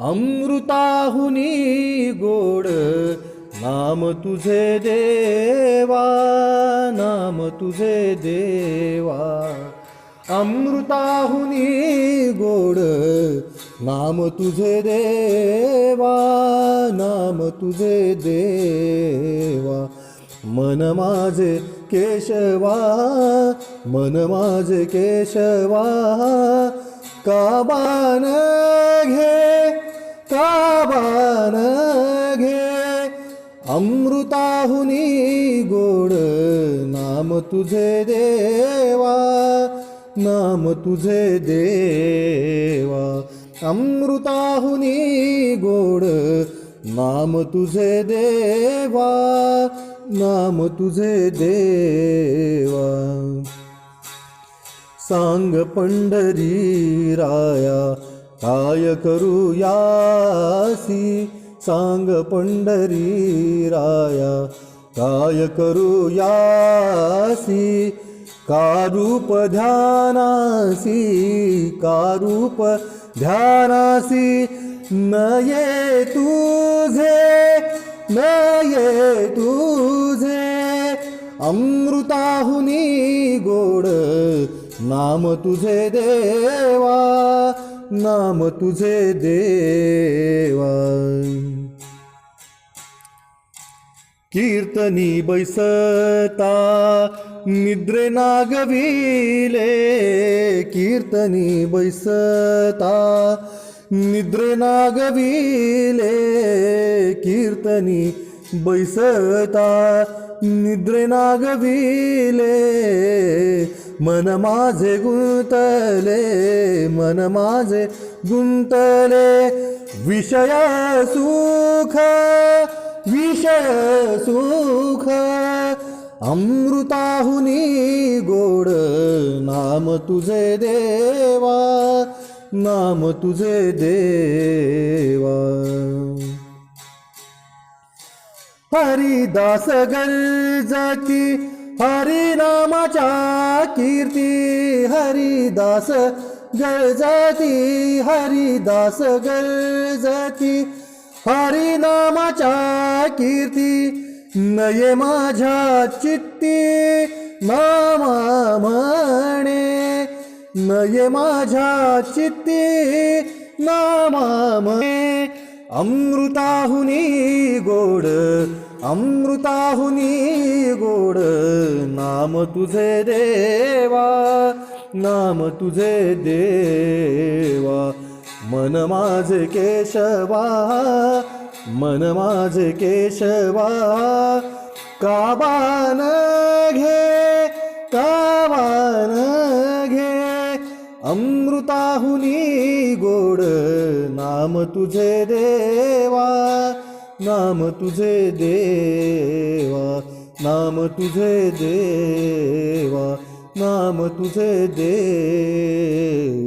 अमृताहुनी गोड नाम तुझे देवा नाम तुझे देवा. अमृताहुनी गोड नाम तुझे देवा नाम तुझे देवा. मन माझे केशवा मन माझे केशवा काबान घे काबान घे? अमृताहुनी गोड नाम तुझे देवा नाम तुझे देवा. अमृताहुनी गोड नाम तुझे देवा नाम तुझे देवा. सांग पंढरी राया काय करू यासी? सांग पंढरी राया काय करू यासी? कारूप ध्यानासी कारूप ध्यानासी नये तुझे नये तू अमृताहुनी गोड नाम तुझे देवा नाम तुझे देवा. कीर्तनी बैसता निद्रे नागविले. कीर्तनी बैसता निद्रे नागविले. कीर्तनी बैसता निद्रे नागविले मन माझे गुंतले मन माझे गुंतले. विषय सुख विषय सुख अमृताहुनी गोड नाम तुझे देवा नाम तुझे देवा. हरिदास गरजती हरिनामाच्या कीर्ती हरिदास गरजती हरिदास गरजती हरिनामाच्या कीर्ती नये माझ्या चित्ती नामा म्हणे नये माझ्या चित्ती नामा म्हणे अमृताहुनी गोड अमृताहुनी गोड नाम तुझे देवा नाम तुझे देवा. मन माझे केशवा मन माझे केशवा काबान घे काबान घे. अमृताहुनी गोड नाम तुझे देवा. नाम तुझे देवा नाम तुझे देवा नाम तुझे देवा.